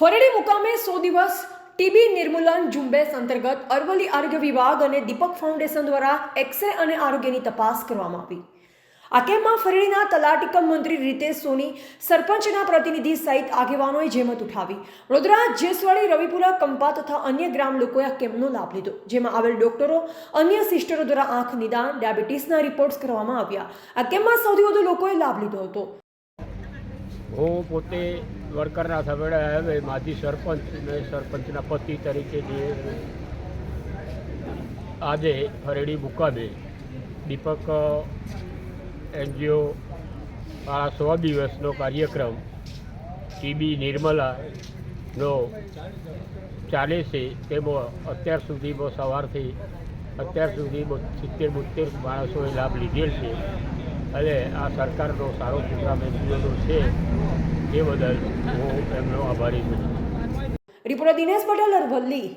ફરડી મુકામે સો દિવસ ટીબી નિર્મૂલન ઝુંબેશ અંતર્ગત અરવલ્લી આરોગ્ય વિભાગ અને દીપક ફાઉન્ડેશન દ્વારા એક્સરે અને આરોગ્યની તપાસ કરવામાં આવી. આ કેમ્પમાં ફરડીના તલાટીકમ મંત્રી રીતેશ સોની, સરપંચના પ્રતિનિધિ સહિત આગેવાનોએ જેમત ઉઠાવી. વડોદરા, જેસવાડી, રવિપુરા, કંપા તથા અન્ય ગ્રામ લોકોએ આ કેમ્પનો લાભ લીધો, જેમાં આવેલ ડોક્ટરો, અન્ય સિસ્ટરો દ્વારા આંખ નિદાન, ડાયાબિટીસના રિપોર્ટ્સ કરવામાં આવ્યા. આ કેમ્પમાં સૌથી વધુ લોકોએ લાભ લીધો હતો. હું પોતે વડકરના સવેડા હવે માજી સરપંચ અને સરપંચના પતિ તરીકે જે આજે ફરેડી મુકામે દીપક એનજીઓ, આ સો દિવસનો કાર્યક્રમ ટીબી નિર્મલાનો ચાલે છે તેમાં અત્યાર સુધીમાં સવારથી અત્યાર સુધી સિત્તેર બોતેર માણસોએ લાભ લીધેલ છે. અને આ સરકારનો સારો પ્રોગ્રામ એનજીઓનો છે, એ બદલ હું એમનો આભારી છું. રિપોર્ટર દિનેશ પટેલ, અરવલ્લી.